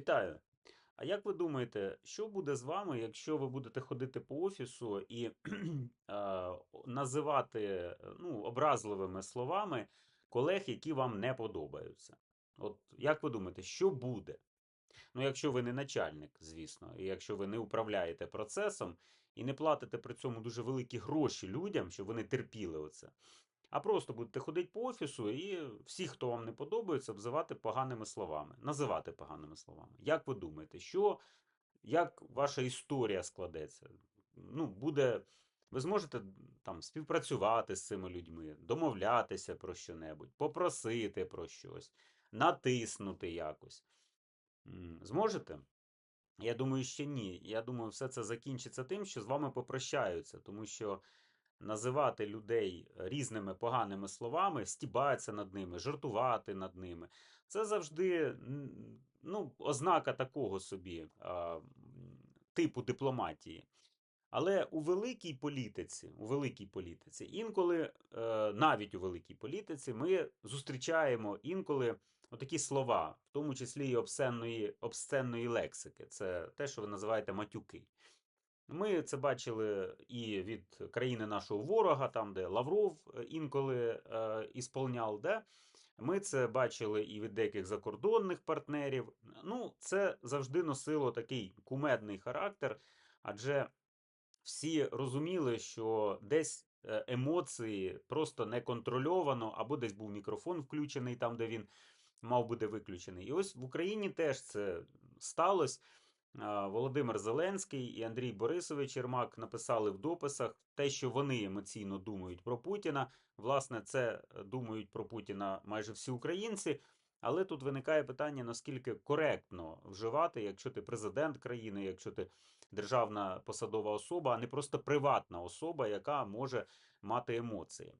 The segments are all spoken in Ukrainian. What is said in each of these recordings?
Вітаю. А як ви думаєте, що буде з вами, якщо ви будете ходити по офісу і називати ну, образливими словами колег, які вам не подобаються? От як ви думаєте, що буде? Ну, якщо ви не начальник, звісно, і якщо ви не управляєте процесом і не платите при цьому дуже великі гроші людям, щоб вони терпіли оце, а просто будете ходити по офісу і всіх, хто вам не подобається, обзивати поганими словами, називати поганими словами. Як ви думаєте, що, як ваша історія складеться? Ну, буде, ви зможете там співпрацювати з цими людьми, домовлятися про що-небудь, попросити про щось, натиснути якось. Зможете? Я думаю, ще ні. Я думаю, все це закінчиться тим, що з вами попрощаються, тому що називати людей різними поганими словами, стібатися над ними, жартувати над ними. Це завжди ну, ознака такого собі а, типу дипломатії. Але у великій політиці, у великій політиці, інколи, е, навіть у великій політиці, ми зустрічаємо інколи отакі слова, в тому числі і обсценної, обсценної лексики. Це те, що ви називаєте матюки. Ми це бачили і від країни нашого ворога, там, де Лавров е, інколи е, ісполняв, де ми це бачили і від деяких закордонних партнерів. Ну, це завжди носило такий кумедний характер, адже всі розуміли, що десь е, емоції просто неконтрольовано, або десь був мікрофон включений там, де він мав бути виключений. І ось в Україні теж це сталося. Володимир Зеленський і Андрій Борисович Єрмак написали в дописах те, що вони емоційно думають про Путіна. Власне, це е, думають про Путіна майже всі українці. Але тут виникає питання, наскільки коректно вживати, якщо ти президент країни, якщо ти державна посадова особа, а не просто приватна особа, яка може мати емоції.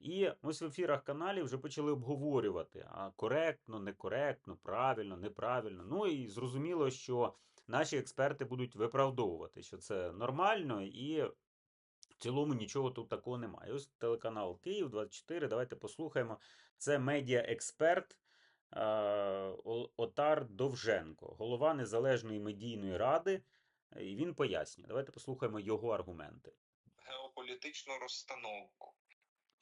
І ось в ефірах каналів вже почали обговорювати, а коректно, некоректно, правильно, неправильно. Ну і зрозуміло, що наші експерти будуть виправдовувати, що це нормально і в цілому нічого тут такого немає. Ось телеканал Київ 24. Давайте послухаємо. Це медіа-експерт е, Отар Довженко, голова Незалежної медійної ради. І він пояснює. Давайте послухаємо його аргументи. геополітичну розстановку.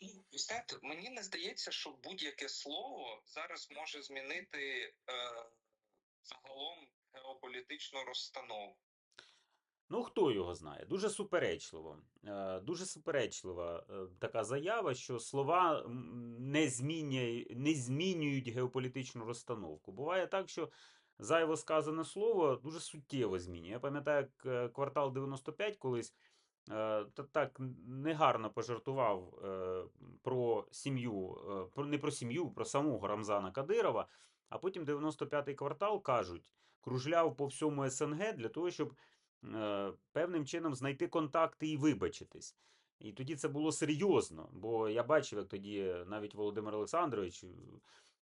І ви знаєте, мені не здається, що будь-яке слово зараз може змінити е, загалом геополітичну розстановку. Ну, хто його знає? Дуже суперечливо. Е, Дуже суперечлива е, така заява, що слова не змінює, не змінюють геополітичну розстановку. Буває так, що зайво сказане слово дуже суттєво змінює. Я пам'ятаю, як е, квартал 95 колись так негарно пожартував е, про сім'ю, е, не про сім'ю, про самого Рамзана Кадирова. А потім 95-й квартал кажуть, кружляв по всьому СНГ для того, щоб е, певним чином знайти контакти і вибачитись. І тоді це було серйозно, бо я бачив, як тоді навіть Володимир Олександрович, е,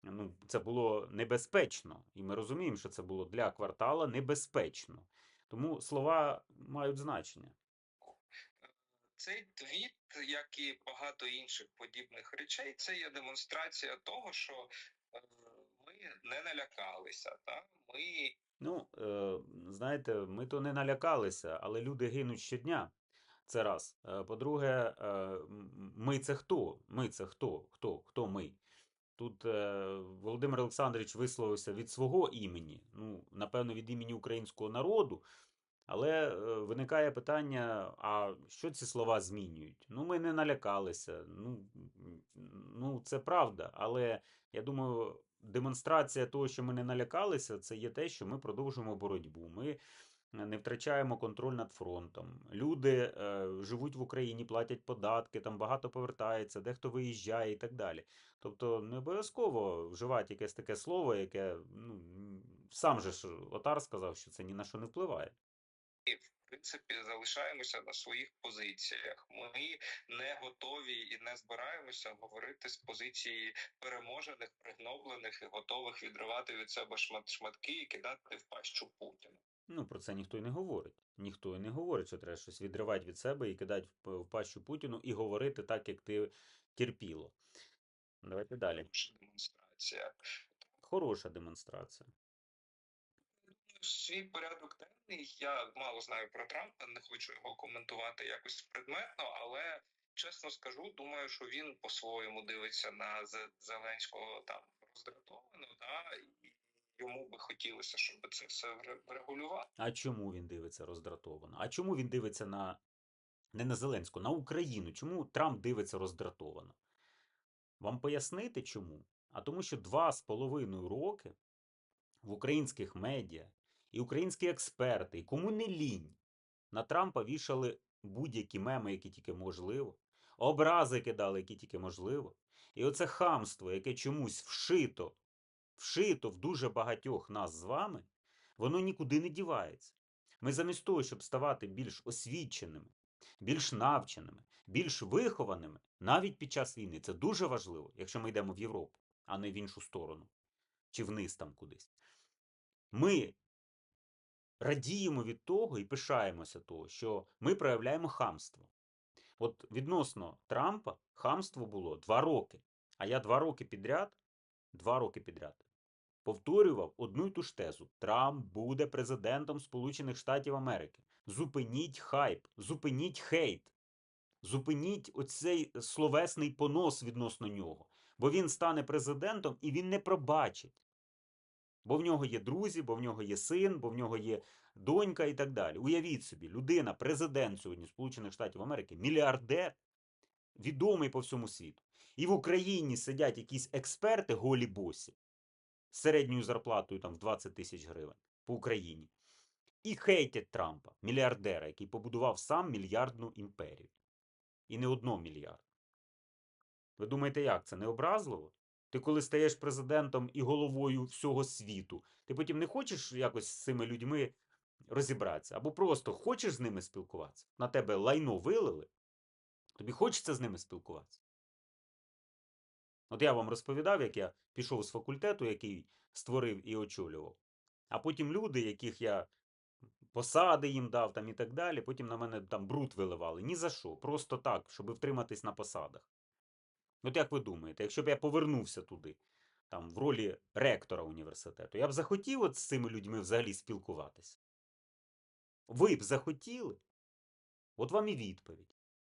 ну, це було небезпечно. І ми розуміємо, що це було для квартала небезпечно. Тому слова мають значення. Цей твіт, як і багато інших подібних речей, це є демонстрація того, що е, ми не налякалися. Та? Ми Ну, е, знаєте, ми то не налякалися, але люди гинуть щодня. Це раз. Е, По-друге, ми це хто? Ми це хто? Хто? Хто ми? Тут Володимир Олександрович висловився від свого імені, ну, напевно, від імені українського народу. Але е, виникає питання: а що ці слова змінюють? Ну, ми не налякалися. Ну, ну це правда. Але я думаю, демонстрація того, що ми не налякалися, це є те, що ми продовжуємо боротьбу. Ми не втрачаємо контроль над фронтом. Люди е, живуть в Україні, платять податки, там багато повертається, дехто виїжджає і так далі. Тобто не обов'язково вживати якесь таке слово, яке ну, сам же ж Отар сказав, що це ні на що не впливає. В принципі залишаємося на своїх позиціях. Ми не готові і не збираємося говорити з позиції переможених, пригноблених і готових відривати від себе шмат шматки і кидати в пащу Путіна. Ну, про це ніхто й не говорить. Ніхто і не говорить, що треба щось відривати від себе і кидати в, пащу Путіну і говорити так, як ти терпіло. Давайте далі. Демонстрація. Хороша демонстрація. Свій порядок денний. Я мало знаю про Трампа, не хочу його коментувати якось предметно, але чесно скажу, думаю, що він по-своєму дивиться на Зеленського там роздратовано, да, і йому би хотілося, щоб це все вре- врегулювати. А чому він дивиться роздратовано? А чому він дивиться на не на Зеленського, на Україну? Чому Трамп дивиться роздратовано? Вам пояснити чому? А тому, що два з половиною роки в українських медіа і українські експерти, і кому не лінь, на Трампа вішали будь-які меми, які тільки можливо, образи кидали, які тільки можливо. І оце хамство, яке чомусь вшито, вшито в дуже багатьох нас з вами, воно нікуди не дівається. Ми замість того, щоб ставати більш освіченими, більш навченими, більш вихованими, навіть під час війни, це дуже важливо, якщо ми йдемо в Європу, а не в іншу сторону, чи вниз там кудись. Ми радіємо від того і пишаємося того, що ми проявляємо хамство. От відносно Трампа хамство було два роки. А я два роки підряд, два роки підряд повторював одну й ту ж тезу: Трамп буде президентом Сполучених Штатів Америки. Зупиніть хайп, зупиніть хейт, зупиніть оцей словесний понос відносно нього. Бо він стане президентом і він не пробачить. Бо в нього є друзі, бо в нього є син, бо в нього є донька і так далі. Уявіть собі, людина, президент сьогодні Сполучених Штатів Америки, мільярдер, відомий по всьому світу. І в Україні сидять якісь експерти голі босі з середньою зарплатою там в 20 тисяч гривень по Україні. І хейтять Трампа, мільярдера, який побудував сам мільярдну імперію. І не одно мільярд. Ви думаєте, як це не образливо? Ти коли стаєш президентом і головою всього світу, ти потім не хочеш якось з цими людьми розібратися, або просто хочеш з ними спілкуватися. На тебе лайно вилили, тобі хочеться з ними спілкуватися. От я вам розповідав, як я пішов з факультету, який створив і очолював. А потім люди, яких я посади їм дав там і так далі, потім на мене там бруд виливали. Ні за що. Просто так, щоб втриматись на посадах. От як ви думаєте, якщо б я повернувся туди, там, в ролі ректора університету, я б захотів от з цими людьми взагалі спілкуватися? Ви б захотіли? От вам і відповідь.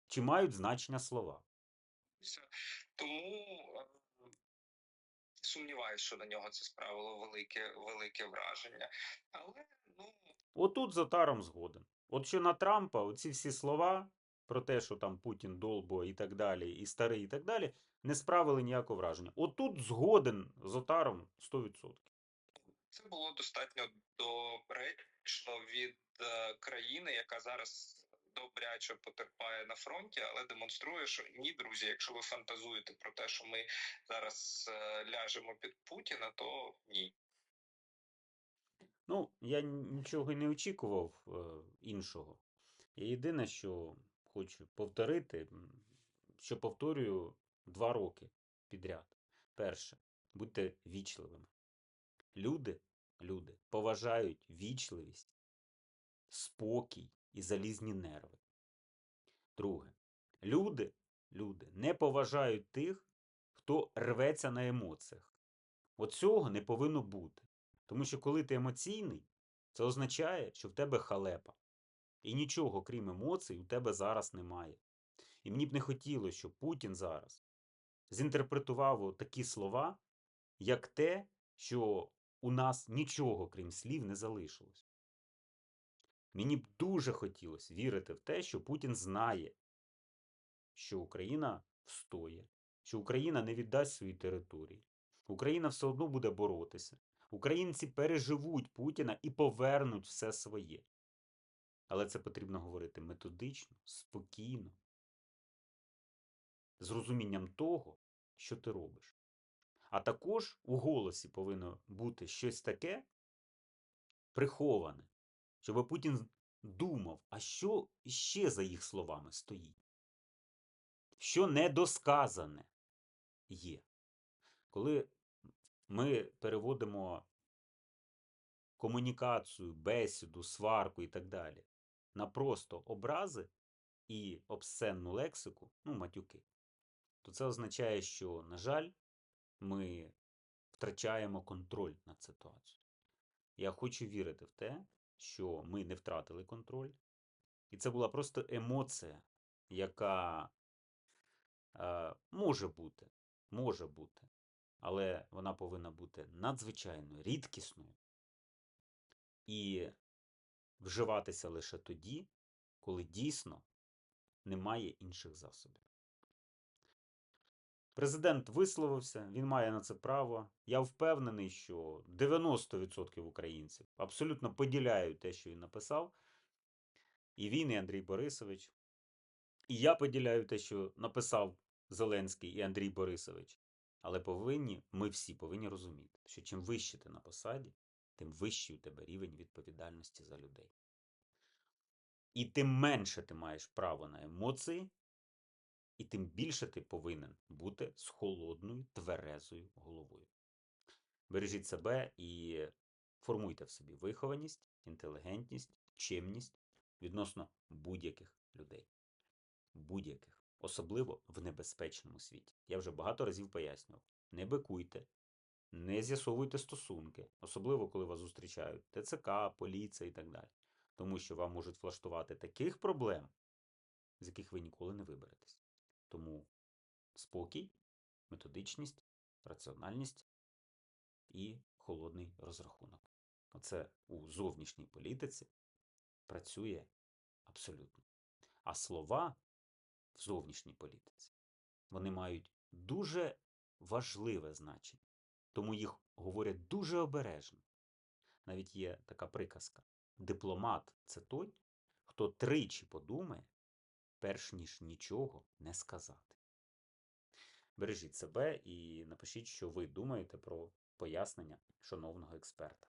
Чи мають значення слова? Тому е, сумніваюся, що на нього це справило велике, велике враження. Але ну Отут з Отаром згоден. От що на Трампа, оці всі слова про те, що там Путін долбо і так далі, і старий, і так далі, не справили ніякого враження. Отут згоден з Отаром 100%. це було достатньо доречно від е, країни, яка зараз добряче потерпає на фронті, але демонструє, що ні, друзі, якщо ви фантазуєте про те, що ми зараз е, ляжемо під Путіна, то ні. Ну, я нічого й не очікував е, іншого. Єдине, що хочу повторити, що повторюю два роки підряд. Перше, будьте вічливими. Люди, люди поважають вічливість, спокій і залізні нерви. Друге, люди, люди не поважають тих, хто рветься на емоціях. От цього не повинно бути. Тому що коли ти емоційний, це означає, що в тебе халепа. І нічого, крім емоцій, у тебе зараз немає. І мені б не хотілося, щоб Путін зараз зінтерпретував такі слова, як те, що у нас нічого, крім слів, не залишилось. Мені б дуже хотілося вірити в те, що Путін знає, що Україна встоє, що Україна не віддасть свої території. Україна все одно буде боротися. Українці переживуть Путіна і повернуть все своє. Але це потрібно говорити методично, спокійно, з розумінням того, що ти робиш. А також у голосі повинно бути щось таке приховане, щоб Путін думав, а що ще за їх словами стоїть? Що недосказане є. Коли ми переводимо комунікацію, бесіду, сварку і так далі на просто образи і обсценну лексику, ну, матюки, то це означає, що, на жаль, ми втрачаємо контроль над ситуацією. Я хочу вірити в те, що ми не втратили контроль. І це була просто емоція, яка е, може бути, може бути, але вона повинна бути надзвичайно рідкісною і вживатися лише тоді, коли дійсно немає інших засобів. Президент висловився, він має на це право. Я впевнений, що 90% українців абсолютно поділяють те, що він написав. І він, і Андрій Борисович. І я поділяю те, що написав Зеленський і Андрій Борисович. Але повинні, ми всі повинні розуміти, що чим вище ти на посаді, тим вищий у тебе рівень відповідальності за людей. І тим менше ти маєш право на емоції, і тим більше ти повинен бути з холодною, тверезою головою. Бережіть себе і формуйте в собі вихованість, інтелігентність, чемність відносно будь-яких людей. Будь-яких. Особливо в небезпечному світі. Я вже багато разів пояснював. Не бикуйте, не з'ясовуйте стосунки, особливо коли вас зустрічають ТЦК, поліція і так далі. Тому що вам можуть влаштувати таких проблем, з яких ви ніколи не виберетесь. Тому спокій, методичність, раціональність і холодний розрахунок. Оце у зовнішній політиці працює абсолютно. А слова в зовнішній політиці вони мають дуже важливе значення, тому їх говорять дуже обережно. Навіть є така приказка: дипломат це той, хто тричі подумає, перш ніж нічого не сказати. Бережіть себе і напишіть, що ви думаєте про пояснення шановного експерта.